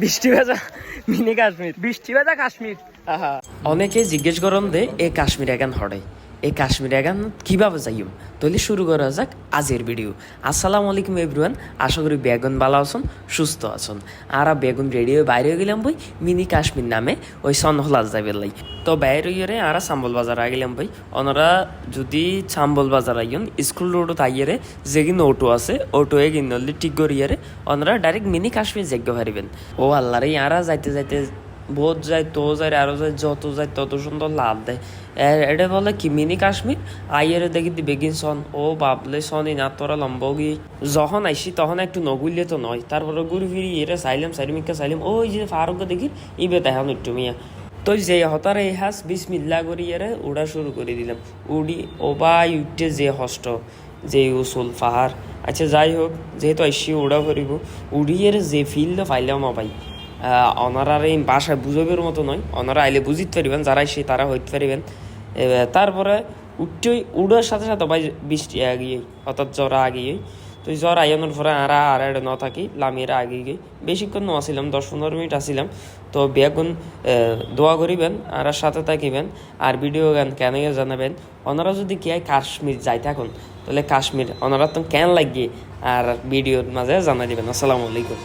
বৃষ্টি ভেজা মিনি কাশ্মীর। বৃষ্টি ভেজা কাশ্মীর। আহা। অনেকে জিজ্ঞেস করেন দে এ কাশ্মীর এখন হরে এই কাশ্মীরে এগান কীভাবে যাইম? তাহলে শুরু করা যাক আজের ভিডিও। আসসালামু আলাইকুম এভরিওয়ান, আশা করি বেগুন ভালো আছেন, সুস্থ আছেন। আর বেগুন রেডি হয়ে বাইরে গেলাম বই মিনি কাশ্মীর নামে ওই সনহলাল যাইবের লাই। তো বাইরে ইয়ে আর সাম্বল বাজার আগেলাম বই ওনারা যদি সাম্বল বাজার আইন, স্কুল রোডত আইয়ারে যে কিন্তু অটো আছে অটোয়ে কিনলে ঠিক করিয়ারে ওনারা ডাইরেক্ট মিনি কাশ্মীর যাগ্য পারিবেন ও আল্লাহরে ইয়ারা যাইতে যাইতে বহুত যায়, তো যায়, আরও যায়, যত যায়, তত সুন্দর লাভ দেয়। এটা বলে কি, মিনি কাশ্মীর? আইয়ারে দেখি দি বেগিন সন। ও বাবলে সন, না তোরা লম্বা গিয়ে। যখন আইসি, তখন একটু নগুললে তো নয়। তারপরে ঘুরি ফিরি, এরা চাইলাম সাইমিকা চাইলাম ওই যে ফারুক দেখি, ইবে তেহান একটু মিয়া। তো যে হতার এই হাস বিসমিল্লা করি এরে উড়া শুরু করে দিলাম। উড়ি, ও বাই উঠে যে হষ্ট, যে উসুল পাহাড় আচ্ছা যাই হোক, যেহেতু আইসি, উড়া করিব। উড়িয়ের যে ফিল্ড পাইলাম পাই অনারার এই বাসায় বুঝবের মতো নয়। ওনারা আইলে বুঝিতে পারিবেন, যারা সে তারা হইতে পারিবেন। তারপরে উঠতে উড়ার সাথে সাথে ভাই বৃষ্টি আগিয়ে অর্থাৎ জ্বর আগিয়ে তো জ্বর আইনের পরে আরা আর এটা ন থাকি, লামিয়েরা আগে গিয়ে। বেশিক্ষণ ন আসিলাম, দশ পনেরো মিনিট আসিলাম। তো বেগুন দোয়া করিবেন, আর সাথে থাকিবেন, আর ভিডিও গান কেন জানাবেন। ওনারা যদি কি কাশ্মীর যাই থাকুন, তাহলে কাশ্মীর ওনারা তো কেন লাগিয়ে আর ভিডিওর মাঝে জানাই দিবেন। আসসালামু আলাইকুম।